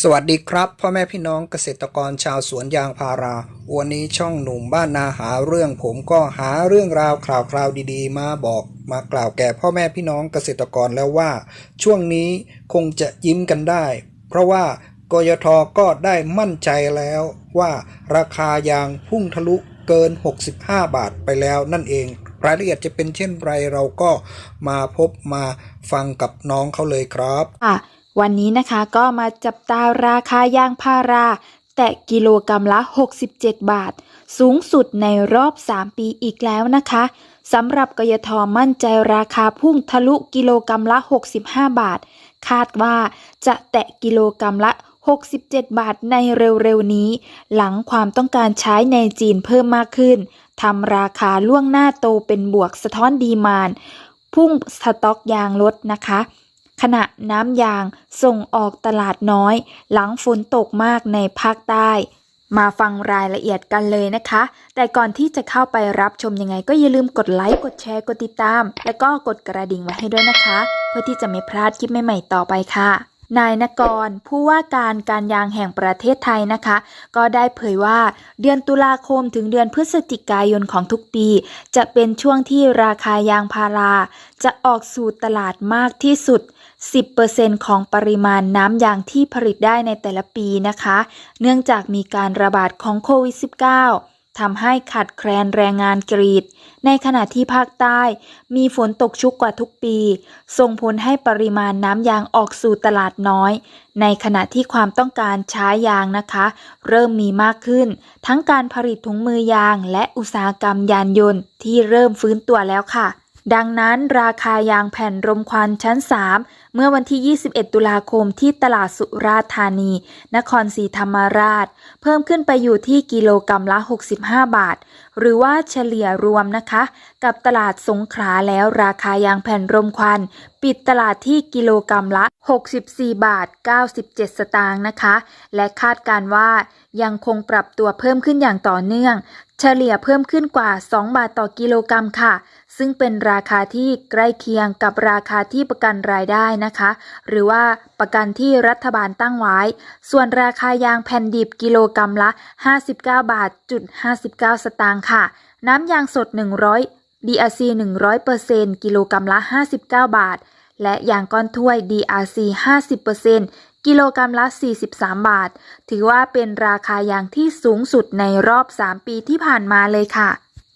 สวัสดีครับพ่อแม่พี่น้องเกษตรกรชาวสวนยางพารา วันนี้ช่องหนุ่มบ้านนาหาเรื่องผมก็หาเรื่องราวข่าวคราวดีๆ มาบอกมากล่าวแก่พ่อแม่พี่น้องเกษตรกรแล้วว่า ช่วงนี้คงจะยิ้มกันได้ เพราะว่ากยทก็ได้มั่นใจแล้วว่าราคายางพุ่งทะลุเกิน 65 บาทไปแล้วนั่นเอง รายละเอียดจะเป็นเช่นไรเราก็มาพบมาฟังกับน้องเขาเลยครับค่ะ วันนี้นะคะก็มาจับตาราคายางพารา แตะกิโลกรรัมละ 67 บาท สูงสุดในรอบ 3 ปีอีกแล้วนะคะสำหรับกยทมั่นใจราคาพุ่งทะลุกิโลกรรัมละ 65 บาท คาดว่าจะแตะกิโลกรรัมละ 67 บาทในเร็วๆนี้ หลังความต้องการใช้ในจีนเพิ่มมากขึ้นทำราคาล่วงหน้าโตเป็นบวกสะท้อนดีมานพุ่งสต็อกยางลดนะคะ ขณะน้ำยางส่งออกตลาดน้อย หลังฝนตกมากในภาคใต้ มาฟังรายละเอียดกันเลยนะคะ แต่ก่อนที่จะเข้าไปรับชมยังไง ก็อย่าลืมกดไลค์กดแชร์กดติดตาม และก็กดกระดิ่งไว้ให้ด้วยนะคะ เพื่อที่จะไม่พลาดคลิปใหม่ๆต่อไปค่ะ นายนกร ผู้ว่าการการยางแห่งประเทศไทยนะคะ ก็ได้เผยว่าเดือนตุลาคมถึงเดือนพฤศจิกายนของทุกปี จะเป็นช่วงที่ราคายางพารา จะออกสู่ตลาดมากที่สุด 10%ของปริมาณน้ำยางที่ผลิตได้ในแต่ละปีนะคะ เนื่องจากมีการระบาดของโควิด -19 ทำให้ขาดแคลนแรงงานกรีด ในขณะที่ภาคใต้มีฝนตกชุกกว่าทุกปี ส่งผลให้ปริมาณน้ำยางออกสู่ตลาดน้อย ในขณะที่ความต้องการใช้ยางนะคะ เริ่มมีมากขึ้น ทั้งการผลิตถุงมือยางและอุตสาหกรรมยานยนต์ที่เริ่มฟื้นตัวแล้วค่ะ ดังนั้นราคายางแผ่นรมควันชั้น 3 เมื่อวันที่ 21 ตุลาคมที่ตลาดสุราษฎร์ธานี นครศรีธรรมราช เพิ่มขึ้นไปอยู่ที่กิโลกรรัมละ 65 บาท หรือว่าเฉลี่ยรวมนะคะ กับตลาดสงขลาแล้วราคายางแผ่นรมควัน ปิดตลาดที่กิโลกรรัมละ 64 บาท 97 สตางค์นะคะ และคาดการว่ายังคงปรับตัวเพิ่มขึ้นอย่างต่อเนื่อง เฉลี่ยเพิ่มขึ้นกว่า 2 บาทต่อกิโลกรรัมค่ะ ซึ่งเป็นราคาที่ใกล้เคียงกับราคาที่ประกันรายได้นะคะ หรือว่าประกันที่รัฐบาลตั้งไว้ ส่วนราคายางแผ่นดิบกิโลกรรัมละ 59 บาทจุด59 สตางค์ค่ะ น้ำยางสด 100 DRC 100%กิโลกรรัมละ 59 บาท และยางก้อนถ้วย DRC 50% กิโลกรรัมละ 43 บาท ถือว่าเป็นราคายางที่สูงสุดในรอบ 3 ปีที่ผ่านมาเลยค่ะ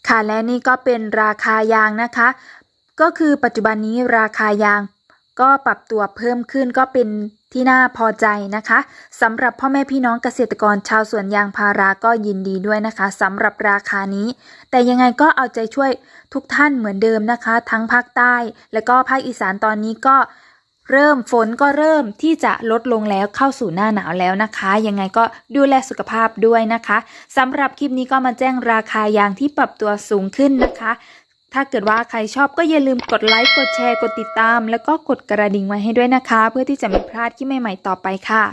ค่ะและนี่ก็เป็นราคายางนะคะ ก็คือปัจจุบันนี้ราคายางก็ปรับตัวเพิ่มขึ้นก็เป็นที่น่าพอใจนะคะสำหรับพ่อแม่พี่น้องเกษตรกรชาวสวนยางพาราก็ยินดีด้วยนะคะสำหรับราคานี้ แต่ยังไงก็เอาใจช่วยทุกท่านเหมือนเดิมนะคะ ทั้งภาคใต้ และก็ภาคอีสานตอนนี้ก็ เริ่มฝนก็เริ่มที่จะลดลงแล้วเข้าสู่หน้าหนาวแล้วนะคะ ยังไงก็ดูแลสุขภาพด้วยนะคะสำหรับคลิปนี้ก็มาแจ้งราคายางที่ปรับตัวสูงขึ้นนะคะ ถ้าเกิดว่าใครชอบก็อย่าลืมกดไลค์ กดแชร์ กดติดตาม แล้วก็กดกระดิ่งไว้ให้ด้วยนะคะ เพื่อที่จะไม่พลาดคลิปใหม่ ๆ ต่อไปค่ะ